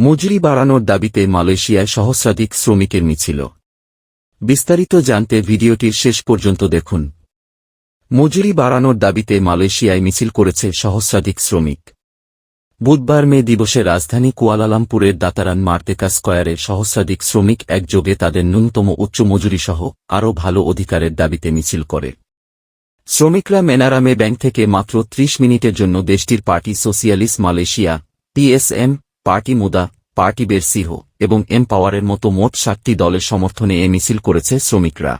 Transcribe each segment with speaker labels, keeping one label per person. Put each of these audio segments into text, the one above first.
Speaker 1: মজুরি বাড়ানোর দাবিতে মালয়েশিয়ায় সহস্রাধিক শ্রমিকের মিছিল। বিস্তারিত জানতে ভিডিওটির শেষ পর্যন্ত দেখুন। মজুরি বাড়ানোর দাবিতে মালয়েশিয়ায় মিছিল করেছে সহস্রাধিক শ্রমিক। বুধবার মে দিবসে রাজধানী কুয়ালালামপুরের দাতারান মার্তেকা স্কয়ারে সহস্রাধিক শ্রমিক একযোগে তাদের ন্যূনতম উচ্চ মজুরিসহ আরও ভালো অধিকারের দাবিতে মিছিল করে। শ্রমিকরা মেনারামে ব্যাংক থেকে মাত্র ত্রিশ মিনিটের জন্য দেশটির party socialist Malaysia PSM party Muda, party Bersih এবং এমপাওয়ারের মতো মোট সাতটি দলের সমর্থনে এ মিছিল করেছে শ্রমিকরা।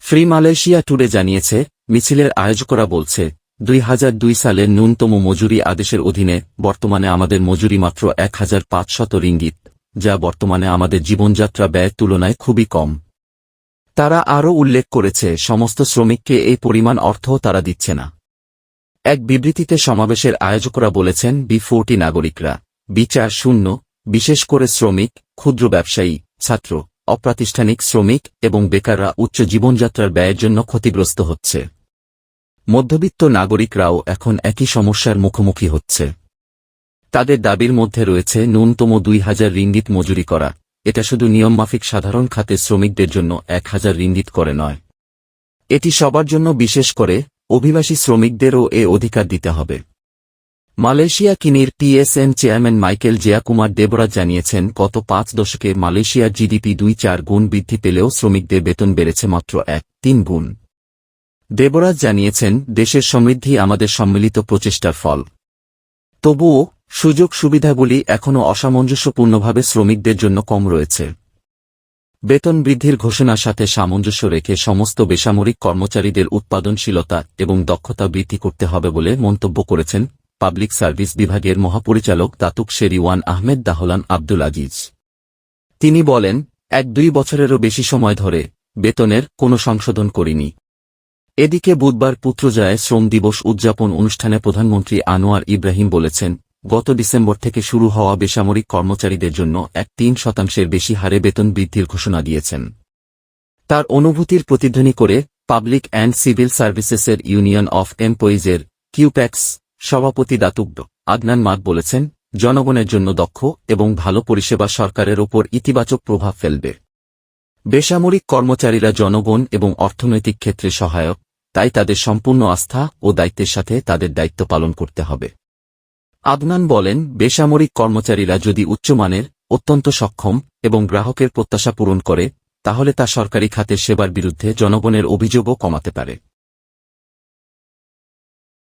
Speaker 1: ফ্রি মালয়েশিয়া টুডে জানিয়েছে, মিছিলের আয়োজকরা বলছে, দুই হাজার দুই সালের ন্যূনতম মজুরি আদেশের অধীনে বর্তমানে আমাদের মজুরি মাত্র এক হাজার পাঁচশত রিঙ্গিত, যা বর্তমানে আমাদের জীবনযাত্রা ব্যয়ের তুলনায় খুবই কম। তারা আরও উল্লেখ করেছে, সমস্ত শ্রমিককে এই পরিমাণ অর্থও তারা দিচ্ছে না। এক বিবৃতিতে সমাবেশের আয়োজকরা বলেছেন, বি ফোরটি নাগরিকরা। বিচার শূন্য, বিশেষ করে শ্রমিক, ক্ষুদ্র ব্যবসায়ী, ছাত্র, অপ্রাতিষ্ঠানিক শ্রমিক এবং বেকাররা উচ্চ জীবনযাত্রার ব্যয়ের জন্য ক্ষতিগ্রস্ত হচ্ছে। মধ্যবিত্ত নাগরিকরাও এখন একই সমস্যার মুখোমুখি হচ্ছে। তাদের দাবির মধ্যে রয়েছে ন্যূনতম দুই হাজার রিঙ্গিত মজুরি করা। এটা শুধু নিয়মমাফিক সাধারণ খাতে শ্রমিকদের জন্য এক হাজার রিঙ্গিত করে নয়। এটি সবার জন্য বিশেষ করে অভিবাসী শ্রমিকদেরও এ অধিকার দিতে হবে। Malaysiakini PSN chairman Michael Jeyakumar Devaraj জানিয়েছেন, গত পাঁচ দশকে মালয়েশিয়ার জিডিপি দুই চার গুণ বৃদ্ধি পেলেও শ্রমিকদের বেতন বেড়েছে মাত্র এক, তিন গুণ। দেবরাজ জানিয়েছেন, দেশের সমৃদ্ধি আমাদের সম্মিলিত প্রচেষ্টার ফল। তবুও, সুযোগ সুবিধাগুলি এখনও অসামঞ্জস্যপূর্ণভাবে শ্রমিকদের জন্য কম রয়েছে। বেতন বৃদ্ধির ঘোষণার সাথে সামঞ্জস্য রেখে সমস্ত বেসামরিক কর্মচারীদের উৎপাদনশীলতা এবং দক্ষতা বৃদ্ধি করতে হবে বলে মন্তব্য করেছেন পাবলিক সার্ভিস বিভাগের মহাপরিচালক Datuk Seriwan Ahmed Dahlan Abdul Aziz. তিনি বলেন, এক দুই বছরেরও বেশি সময় ধরে বেতনের কোনো সংশোধন করিনি। এদিকে বুধবার পুত্রজয়ে শ্রম দিবস উদযাপন অনুষ্ঠানে প্রধানমন্ত্রী আনোয়ার ইব্রাহিম বলেছেন, গত ডিসেম্বর থেকে শুরু হওয়া বেসামরিক কর্মচারীদের জন্য এক তিন শতাংশের বেশি হারে বেতন বৃদ্ধির ঘোষণা দিয়েছেন। তার অনুভূতির প্রতিধ্বনি করে পাবলিক অ্যান্ড সিভিল সার্ভিসেসের ইউনিয়ন অফ এমপ্লয়িজের কিউপ্যাক্স সভাপতি দাতুব্দ আদনান মাদ বলেছেন, জনগণের জন্য দক্ষ এবং ভালো পরিষেবা সরকারের ওপর ইতিবাচক প্রভাব ফেলবে। বেসামরিক কর্মচারীরা জনগণ এবং অর্থনৈতিক ক্ষেত্রে সহায়ক, তাই তাদের সম্পূর্ণ আস্থা ও দায়িত্বের সাথে তাদের দায়িত্ব পালন করতে হবে। আদনান বলেন, বেসামরিক কর্মচারীরা যদি উচ্চমানের অত্যন্ত সক্ষম এবং গ্রাহকের প্রত্যাশা পূরণ করে, তাহলে তা সরকারি খাতের সেবার বিরুদ্ধে জনগণের অভিযোগও কমাতে পারে।